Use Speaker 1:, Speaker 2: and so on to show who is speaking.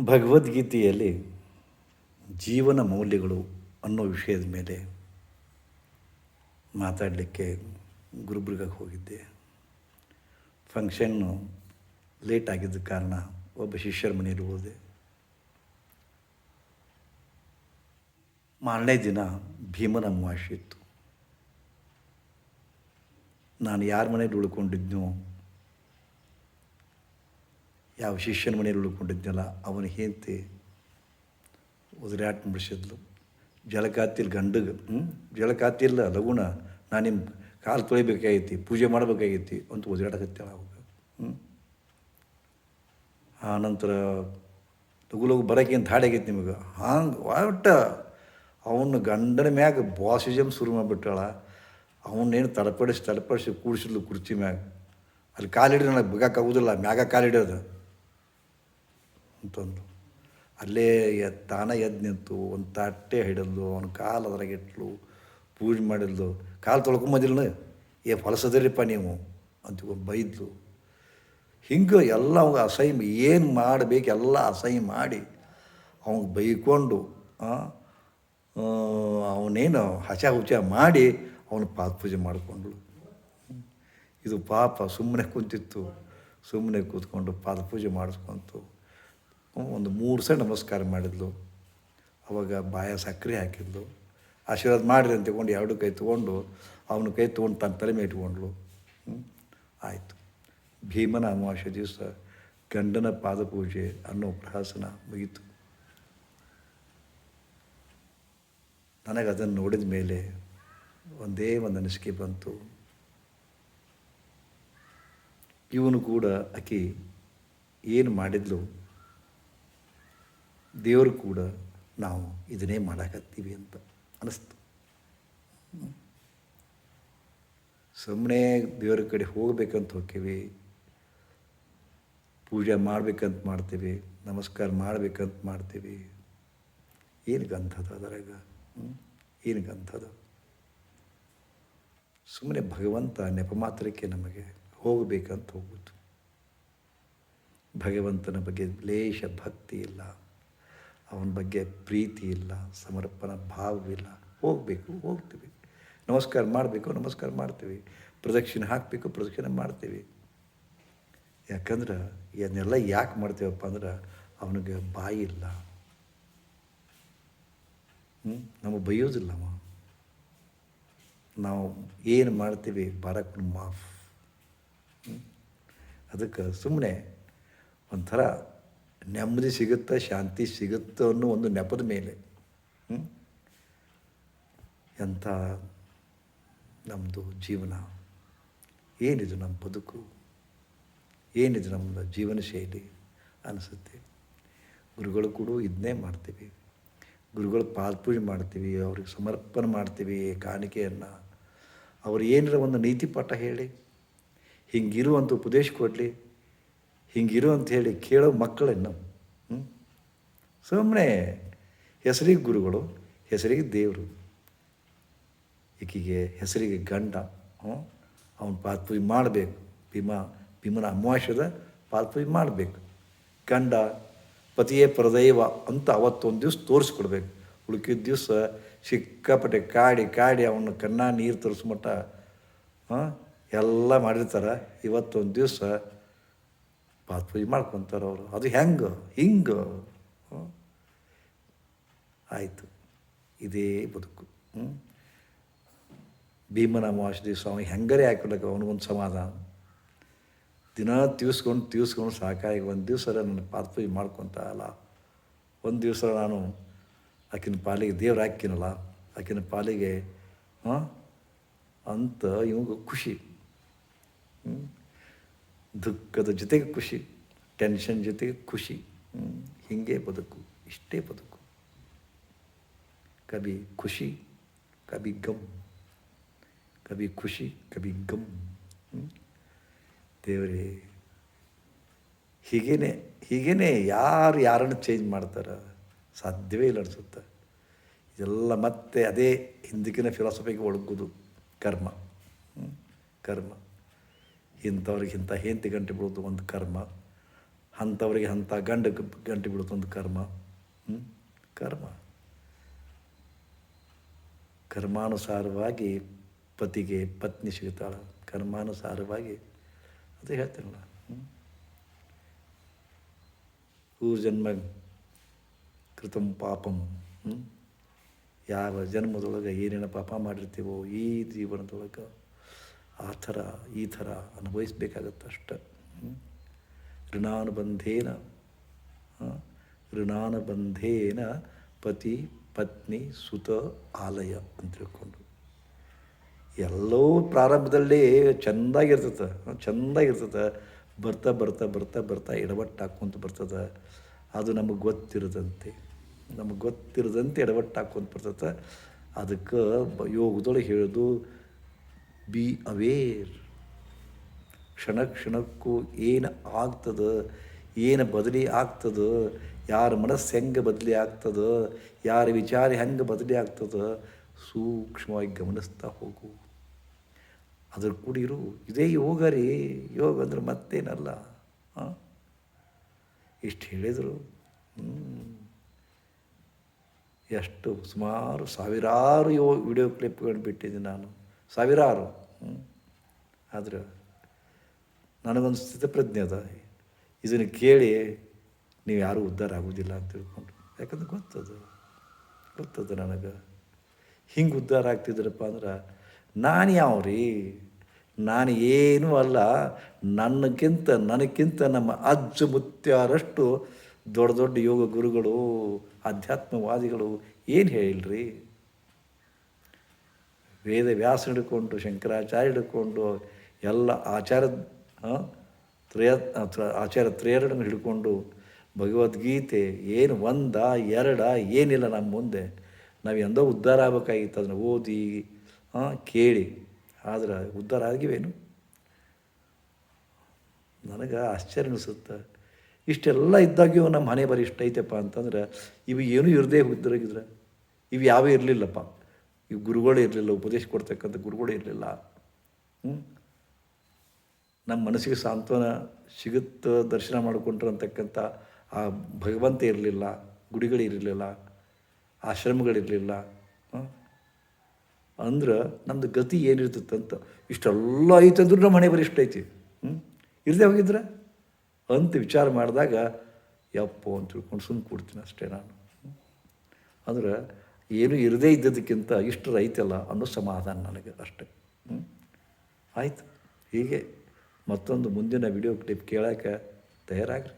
Speaker 1: ಭಗವದ್ಗೀತೆಯಲ್ಲಿ ಜೀವನ ಮೌಲ್ಯಗಳು ಅನ್ನೋ ವಿಷಯದ ಮೇಲೆ ಮಾತಾಡಲಿಕ್ಕೆ ಗುರುಬ್ರಿಗಾಗೆ ಹೋಗಿದ್ದೆ. ಫಂಕ್ಷನ್ನು ಲೇಟ್ ಆಗಿದ್ದ ಕಾರಣ ಒಬ್ಬ ಶಿಷ್ಯರ ಮನೆಯಲ್ಲಿ ಹೋದೆ ಮಾರನೇ ದಿನ ಭೀಮನ ಅಮಾವಾಸ್ಯೆ ಇತ್ತು. ನಾನು ಯಾರ ಮನೇಲಿ ಉಳ್ಕೊಂಡಿದ್ನೋ ಯಾವ ಶಿಷ್ಯನ ಮನೆಯಲ್ಲಿ ಉಳ್ಕೊಂಡಿದ್ನಲ್ಲ, ಅವನ ಹೆಂಡತಿ ಉದುರಾಟ ಮುಡಿಸಿದ್ಲು. ಜಲಕಾತಿಲ್ ಗಂಡಗೆ ಜಲಕಾತಿಲ್ಲ ಲಗುಣ, ನಾನು ನಿಮ್ಮ ಕಾಲು ತೊಳಿಬೇಕಾಗೈತಿ, ಪೂಜೆ ಮಾಡಬೇಕಾಗೈತಿ ಅಂತ ಉದುರಾಟಕತ್ತೇಳ ಅವಾಗ. ಹ್ಞೂ ಆ ನಂತರ ಲಗು ಲಗು ಬರೋಕೆ ಅಂತ ಹಾಡಾಗೈತಿ ನಿಮಗೆ. ಹಂಗೆ ಒಟ್ಟ ಅವನ ಗಂಡನ ಮ್ಯಾಗ ಬಾಸಿಜಮ್ ಶುರು ಮಾಡಿಬಿಟ್ಟಾಳ. ಅವನ್ನೇನು ತಡಪಡಿಸಿ ತಡಪಡಿಸಿ ಕೂಡಿಸಿದ್ಲು ಕುರ್ಚಿ ಮ್ಯಾಗ. ಅಲ್ಲಿ ಕಾಲಿಡ್ರೆ ನನಗೆ ಬಿಗಾಕಾಗೋದಿಲ್ಲ ಮ್ಯಾಗ ಕಾಲಿಡೋದು. ಅಂತಂದು. ಅಲ್ಲೇ ತಾನ ಎದ್ದು ನಿಂತು ಒಂದು ತಟ್ಟೆ ಹಿಡಿದ್ಲು, ಅವನ ಕಾಲು ಅದ್ರಾಗ ಇಟ್ಲು, ಪೂಜೆ ಮಾಡಿದ್ಲು. ಕಾಲು ತೊಳ್ಕೊಂಬಂದಿಲ್ಲ ಏ, ಹೊಲಸದಿರಿಪ್ಪ ನೀವು ಅಂತ ಬೈದ್ಲು. ಹಿಂಗೆ ಎಲ್ಲ ಅವಾಗ ಅಸಹ್ಯ, ಏನು ಮಾಡಬೇಕು ಎಲ್ಲ ಅಸಹ್ಯ ಮಾಡಿ ಅವಂಗೆ ಬೈಕೊಂಡು ಅವನೇನು ಹಚ ಹುಚ ಮಾಡಿ ಅವನು ಪಾದ ಪೂಜೆ ಮಾಡಿಕೊಂಡ್ಳು. ಇದು ಪಾಪ ಸುಮ್ಮನೆ ಕುಂತಿತ್ತು ಸುಮ್ಮನೆ ಕೂತ್ಕೊಂಡು ಪಾದ ಪೂಜೆ ಮಾಡಿಸ್ಕೊಂತು. ಒಂದು ಮೂರು ಸಲ ನಮಸ್ಕಾರ ಮಾಡಿದ್ಲು. ಅವಾಗ ಬಾಯ ಸಕ್ಕರೆ ಹಾಕಿದ್ಲು. ಆಶೀರ್ವಾದ ಮಾಡಿರಿ ಅಂತ ತಗೊಂಡು ಎರಡು ಕೈ ತೊಗೊಂಡು ಅವನ ಕೈ ತೊಗೊಂಡು ತನ್ನ ತಲೆ ಮೇಲೆ ಆಯಿತು. ಭೀಮನ ಅಮಾವಾಸ್ಯ ದಿವಸ ಗಂಡನ ಪಾದಪೂಜೆ ಅನ್ನೋ ಪ್ರಹಾಸನ ಮುಗೀತು. ನನಗೆ ಅದನ್ನು ನೋಡಿದ ಮೇಲೆ ಒಂದೇ ಒಂದು ಅನಿಸಿಕೆ ಬಂತು. ಇವನು ಕೂಡ ಆಕೆ ಏನು ಮಾಡಿದ್ಲು? ದೇವರು ಕೂಡ ನಾವು ಇದನ್ನೇ ಮಾಡಕತ್ತೀವಿ ಅಂತ ಅನ್ನಿಸ್ತು ಸುಮ್ಮನೆ ದೇವರ ಕಡೆ ಹೋಗಬೇಕಂತ ಹೋಗ್ತೀವಿ ಪೂಜೆ ಮಾಡಬೇಕಂತ ಮಾಡ್ತೀವಿ, ನಮಸ್ಕಾರ ಮಾಡ್ಬೇಕಂತ ಮಾಡ್ತೀವಿ. ಏನು ಗಂಧದ ಅದರಾಗ? ಏನು ಗಂಧದ ಸುಮ್ಮನೆ ಭಗವಂತ ನೆಪ ಮಾತ್ರಕ್ಕೆ ನಮಗೆ ಹೋಗಬೇಕಂತ ಹೋಗುದು ಭಗವಂತನ ಬಗ್ಗೆ ಲೇಷ ಭಕ್ತಿ ಇಲ್ಲ. ಅವನ ಬಗ್ಗೆ ಪ್ರೀತಿ ಇಲ್ಲ, ಸಮರ್ಪಣ ಭಾವವಿಲ್ಲ. ಹೋಗಬೇಕು, ಹೋಗ್ತೀವಿ. ನಮಸ್ಕಾರ ಮಾಡಬೇಕು, ನಮಸ್ಕಾರ ಮಾಡ್ತೀವಿ. ಪ್ರದಕ್ಷಿಣೆ ಹಾಕಬೇಕು, ಪ್ರದಕ್ಷಿಣೆ ಮಾಡ್ತೀವಿ. ಯಾಕಂದ್ರೆ ಇದನ್ನೆಲ್ಲ ಯಾಕೆ ಮಾಡ್ತೀವಪ್ಪ ಅಂದ್ರೆ ಅವನಿಗೆ ಬಾಯಿ ಇಲ್ಲ. ನಮಗೆ ಬೈಯೋದಿಲ್ಲ ಅವ. ನಾವು ಏನು ಮಾಡ್ತೀವಿ ಬಾರಕ್ಕೆ ಮಾಫ್. ಅದಕ್ಕೆ ಸುಮ್ಮನೆ ಒಂಥರ ನೆಮ್ಮದಿ ಸಿಗುತ್ತೆ ಶಾಂತಿ ಸಿಗುತ್ತೆ ಅನ್ನೋ ಒಂದು ನೆಪದ ಮೇಲೆ ಎಂಥ ನಮ್ಮದು ಜೀವನ, ಏನಿದು ನಮ್ಮ ಬದುಕು, ಏನಿದು ನಮ್ಮ ಜೀವನ ಶೈಲಿ ಅನಿಸುತ್ತೆ. ಗುರುಗಳು ಕೂಡ ಇದನ್ನೇ ಮಾಡ್ತೀವಿ. ಗುರುಗಳು ಪಾದಪೂಜೆ ಮಾಡ್ತೀವಿ, ಅವ್ರಿಗೆ ಸಮರ್ಪಣೆ ಮಾಡ್ತೀವಿ, ಕಾಣಿಕೆಯನ್ನು. ಅವ್ರು ಏನಾರ ಒಂದು ನೀತಿ ಪಾಠ ಹೇಳಿ, ಹಿಂಗಿರುವಂಥ ಉಪದೇಶ ಕೊಡಲಿ. ಹಿಂಗಿರು ಅಂತ ಹೇಳಿ ಕೇಳೋ ಮಕ್ಕಳನ್ನು ಸುಮ್ಮನೆ ಹೆಸರಿಗೆ ಗುರುಗಳು, ಹೆಸರಿಗೆ ದೇವರು. ಈಕೆಗೆ ಹೆಸರಿಗೆ ಗಂಡ. ಹ್ಞೂ ಅವನ ಪಾದ ಮಾಡಬೇಕು. ಭೀಮ, ಭೀಮನ ಅಮಾವಾಸ್ಯದ ಪಾದ ಪೂಜೆ ಮಾಡಬೇಕು. ಗಂಡ, ಪತಿಯೇ ಪ್ರದೈವ ಅಂತ ಅವತ್ತೊಂದು ದಿವ್ಸ ತೋರಿಸ್ಕೊಡ್ಬೇಕು. ಉಳ್ಕಿದ ದಿವಸ ಸಿಕ್ಕಾಪಟ್ಟೆ ಕಾಡಿ ಕಾಡಿ ಅವನ ಕಣ್ಣ ನೀರು ತರಿಸ್ಮಟ್ಟ ಎಲ್ಲ ಮಾಡಿರ್ತಾರೆ. ಇವತ್ತೊಂದು ದಿವಸ ಪಾದ ಪೂಜೆ ಮಾಡ್ಕೊತಾರೆ ಅವರು. ಅದು ಹೆಂಗೆ? ಹಿಂಗೆ? ಆಯಿತು. ಇದೇ ಬದುಕು. ಭೀಮನ ಅಮಾವಾಸ್ಯ ಸ್ವಾಮಿ ಹೆಂಗರೇ ಹಾಕಿಲ್ಲಕ ಅವನಿಗೊಂದು ಸಮಾಧಾನ. ದಿನ ತೀವ್ಸ್ಕೊಂಡು ತೀವ್ಸ್ಕೊಂಡು ಸಾಕಾಗಿ ಒಂದು ದಿವಸ ನನ್ನ ಪಾತ್ ಪೂಜೆ ಮಾಡ್ಕೊತ ಅಲ್ಲ. ಒಂದು ದಿವಸ ನಾನು ಆಕಿನ ಪಾಲಿಗೆ ದೇವ್ರು ಹಾಕಿನಲ್ಲ ಆಕಿನ ಪಾಲಿಗೆ ಅಂತ ಇವಾಗ ಖುಷಿ. ದುಃಖದ ಜೊತೆಗೆ ಖುಷಿ ಟೆನ್ಷನ್ ಜೊತೆಗೆ ಖುಷಿ ಹೀಗೆ ಬದುಕು, ಇಷ್ಟೇ ಬದುಕು. ಕಬಿ ಖುಷಿ ಕಬಿ ಗಮ್. ಕಬಿ ಖುಷಿ ಕಬಿ ಗಮ್. ದೇವರೇ, ಹೀಗೇನೆ ಹೀಗೇನೆ ಯಾರು ಯಾರನ್ನು ಚೇಂಜ್ ಮಾಡ್ತಾರ ಸಾಧ್ಯವೇ ಇಲ್ಲ ಅನಿಸುತ್ತೆ. ಇದೆಲ್ಲ ಮತ್ತೆ ಅದೇ ಹಿಂದಕ್ಕಿನ ಫಿಲಾಸಫಿಗೆ ಒಳಗೋದು ಕರ್ಮ. ಕರ್ಮ. ಇಂಥವ್ರಿಗೆ ಇಂಥ ಹೆಂಡತಿ ಗಂಟೆ ಬಿಡೋದು ಒಂದು ಕರ್ಮ. ಅಂಥವ್ರಿಗೆ ಅಂಥ ಗಂಡ ಗಂಟೆ ಬೀಳುತ್ತೊಂದು ಕರ್ಮ. ಹ್ಮ್? ಕರ್ಮ. ಕರ್ಮಾನುಸಾರವಾಗಿ ಪತಿಗೆ ಪತ್ನಿ ಸಿಗ್ತಾಳೆ ಕರ್ಮಾನುಸಾರವಾಗಿ ಅದು ಹೇಳ್ತೀನಲ್ಲ. ಹ್ಞೂ ಜನ್ಮ ಕೃತಂ ಪಾಪಂ? ಯಾವ ಜನ್ಮದೊಳಗೆ ಏನೇನು ಪಾಪ ಮಾಡಿರ್ತೀವೋ ಈ ಜೀವನದೊಳಗೆ ಆ ಥರ, ಈ ಥರ ಅನುಭವಿಸ್ಬೇಕಾಗತ್ತೆ ಅಷ್ಟ. ಋಣಾನುಬಂಧೇನ ಋಣಾನುಬಂಧೇನ ಪತಿ ಪತ್ನಿ ಸುತ ಆಲಯ ಅಂತ ತಿಳ್ಕೊಂಡು. ಎಲ್ಲೋ ಪ್ರಾರಂಭದಲ್ಲಿ ಚೆಂದಾಗಿರ್ತದೆ ಚೆಂದಾಗಿರ್ತದೆ. ಬರ್ತಾ ಬರ್ತಾ ಬರ್ತಾ ಬರ್ತಾ ಎಡವಟ್ಟು ಹಾಕ್ಕೊಂತ ಬರ್ತದೆ. ಅದು ನಮಗೆ ಗೊತ್ತಿರದಂತೆ. ನಮಗೆ ಗೊತ್ತಿರದಂತೆ ಎಡವಟ್ಟು ಹಾಕ್ಕೊಂತ ಬರ್ತದೆ. ಅದಕ್ಕೆ ಯೋಗದೊಳಗೆ ಹೇಳೋದು ಬಿ ಅವೇರ್ ಕ್ಷಣ ಕ್ಷಣಕ್ಕೂ ಏನು ಆಗ್ತದೆ, ಏನು ಬದಲಿ ಆಗ್ತದೆ, ಯಾರ ಮನಸ್ಸು ಹೆಂಗೆ ಬದಲಿ ಆಗ್ತದ, ಯಾರ ವಿಚಾರ ಹೆಂಗೆ ಬದಲಿ ಆಗ್ತದ, ಸೂಕ್ಷ್ಮವಾಗಿ ಗಮನಿಸ್ತಾ ಹೋಗು. ಅದ್ರ ಕೂಡ ಇರು. ಇದೇ ಯೋಗ ರೀ. ಯೋಗ ಅಂದ್ರೆ ಮತ್ತೇನಲ್ಲ. ಹಾಂ ಇಷ್ಟು ಹೇಳಿದರು. ಎಷ್ಟು ಸುಮಾರು ಸಾವಿರಾರು ಯೋ, ವಿಡಿಯೋ ಕ್ಲಿಪ್ಗಳನ್ನು ಬಿಟ್ಟಿದ್ದೀನಿ ನಾನು. ಸಾವಿರಾರು ಆದರೆ ನನಗೊಂದು ಸ್ಥಿತಪ್ರಜ್ಞೆ ಅದ. ಇದನ್ನು ಕೇಳಿ ನೀವು ಯಾರೂ ಉದ್ಧಾರ ಆಗೋದಿಲ್ಲ ಅಂತ ತಿಳ್ಕೊಂಡು ಯಾಕಂದ್ರೆ ಗೊತ್ತದು, ಗೊತ್ತದ ನನಗೆ. ಹಿಂಗೆ ಉದ್ಧಾರ ಆಗ್ತಿದ್ರಪ್ಪ ಅಂದ್ರೆ, ನಾನು ಯಾವ ರೀ? ನಾನು ಏನೂ ಅಲ್ಲ. ನನಗಿಂತ ನನಗಿಂತ ನಮ್ಮ ಅಜ್ಜ ಮುತ್ಯಾರಷ್ಟು ದೊಡ್ಡ ದೊಡ್ಡ ಯೋಗ ಗುರುಗಳು ಆಧ್ಯಾತ್ಮವಾದಿಗಳು ಏನು ಹೇಳಿಲ್ರಿ? ವೇದ ವ್ಯಾಸ ಹಿಡ್ಕೊಂಡು, ಶಂಕರಾಚಾರ್ಯ ಹಿಡ್ಕೊಂಡು, ಎಲ್ಲ ಆಚಾರ ತ್ರಯ ಆಚಾರ ತ್ರಯರನ್ನು ಹಿಡ್ಕೊಂಡು ಭಗವದ್ಗೀತೆ ಏನು ಒಂದ, ಎರಡ, ಏನಿಲ್ಲ ನಮ್ಮ ಮುಂದೆ. ನಾವು ಎಂದೋ ಉದ್ಧಾರ ಆಗ್ಬೇಕಾಗಿತ್ತು, ಅದನ್ನು ಓದಿ ಕೇಳಿ. ಆದ್ರೆ ಉದ್ಧಾರ ಆಗಿವೇನು? ನನಗೆ ಆಶ್ಚರ್ಯ ಅನಿಸುತ್ತೆ. ಇಷ್ಟೆಲ್ಲ ಇದ್ದಾಗ್ಯೂ ನಮ್ಮ ಹಣೆ ಬರೀ ಇಷ್ಟ ಐತೆಪ್ಪ ಅಂತಂದ್ರೆ, ಇವು ಏನೂ ಇರದೇ ಹೋಗಿದ್ರಾಗಿದ್ರೆ ಇವು ಯಾವೇ ಇರಲಿಲ್ಲಪ್ಪ. ಇವು ಗುರುಗಳು ಇರಲಿಲ್ಲ, ಉಪದೇಶ ಕೊಡ್ತಕ್ಕಂಥ ಗುರುಗಳು ಇರಲಿಲ್ಲ. ನಮ್ಮ ಮನಸ್ಸಿಗೆ ಸಾಂತ್ವನ ಸಿಗುತ್ತ ದರ್ಶನ ಮಾಡಿಕೊಂಡ್ರು ಅಂತಕ್ಕಂಥ ಆ ಭಗವಂತ ಇರಲಿಲ್ಲ ಗುಡಿಗಳಿರಲಿಲ್ಲ ಆಶ್ರಮಗಳಿರಲಿಲ್ಲ ಅಂದ್ರೆ ನಮ್ಮದು ಗತಿ ಏನಿರ್ತೈತಂತ ಇಷ್ಟೆಲ್ಲ ಐತಂದ್ರೂ ನಮ್ಮ ಹಣೆ ಬರೀ ಇಷ್ಟ ಐತಿ. ಹ್ಞೂ ಇರದೆ ಹೋಗಿದ್ರೆ? ಅಂತ ವಿಚಾರ ಮಾಡಿದಾಗ, ಯಪ್ಪೋ ಅಂತ ತಿಳ್ಕೊಂಡು ಸುಮ್ಮನೆ ಕೊಡ್ತೀನಿ ಅಷ್ಟೇ ನಾನು. ಅಂದ್ರೆ ಏನು ಇರದೇ ಇದ್ದದಕ್ಕಿಂತ ಇಷ್ಟು ಐತಲ್ಲ ಅನ್ನೋ ಸಮಾಧಾನ ನನಗೆ ಅಷ್ಟೆ. ಆಯಿತು. ಹೀಗೆ ಮತ್ತೊಂದು ಮುಂದಿನ ವಿಡಿಯೋ ಕ್ಲಿಪ್ ಕೇಳೋಕ್ಕೆ ತಯಾರಾಗ್ರಿ.